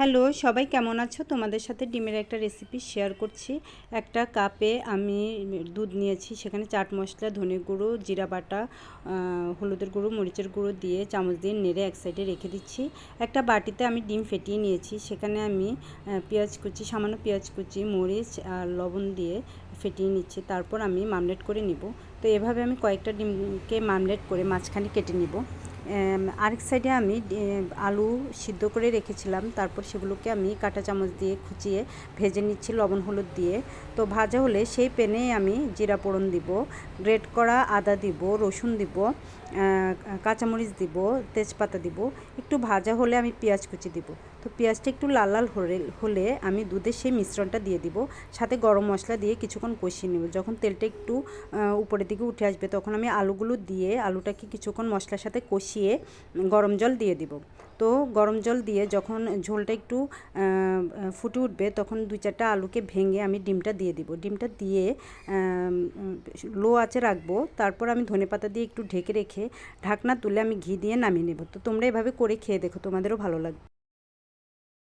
Hello, সবাই কেমন আছো? তোমাদের সাথে ডিমের একটা রেসিপি শেয়ার করছি। একটা কাপে আমি দুধ নিয়েছি, সেখানে চাট মশলা, ধনে গুঁড়ো, জিরা বাটা হলুদের গুঁড়ো, মরিচের গুঁড়ো দিয়ে চামচ দিয়ে নেড়ে এক সাইডে রেখে দিচ্ছি। একটা বাটিতে আমি ডিম ফেটিয়ে নিয়েছি, সেখানে আমি পেঁয়াজ কুচি, সামান্য পেঁয়াজ কুচি, মরিচ আর লবণ দিয়ে ফেটিয়ে নিচ্ছি। তারপর আমি মামলেট করে নিব। তো এভাবে আমি কয়েকটা ডিমকে মামলেট করে মাঝখানে কেটে নিব। আরেক সাইডে আমি আলু সিদ্ধ করে রেখেছিলাম। তারপর সেগুলোকে আমি কাঁটা চামচ দিয়ে খুঁচিয়ে ভেজে নিচ্ছি, লবণ, হলুদ দিয়ে। তো ভাজা হলে সেই প্যানে আমি জিরা ফোড়ন দিব, গ্রেট করা আদা দিব, রসুন দিব কাঁচামরিচ দিব, তেজপাতা দিব। একটু ভাজা হলে আমি পেঁয়াজ কুচি দিব। তো পেঁয়াজটা একটু লাল লাল হলে হলে আমি দুধের সেই মিশ্রণটা দিয়ে দিব। সাথে গরম মশলা দিয়ে কিছুক্ষণ কষিয়ে নেব। যখন তেলটা একটু উপরের দিকে উঠে আসবে, তখন আমি আলুগুলো দিয়ে আলুটাকে কিছুক্ষণ মশলার সাথে কষিয়ে গরম জল দিয়ে দিব। তো গরম জল দিয়ে যখন ঝোলটা একটু ফুটে উঠবে তখন দুই চারটা আলুকে ভেঙে আমি ডিমটা দিয়ে দিব। ডিমটা দিয়ে লো আঁচে রাখব। তারপর আমি ধনে পাতা দিয়ে একটু ঢেকে রেখে ঢাকনা তুলে আমি ঘি দিয়ে নামিয়ে নেব। তো তোমরা এভাবে করে খেয়ে দেখো, তোমাদেরও ভালো লাগবে।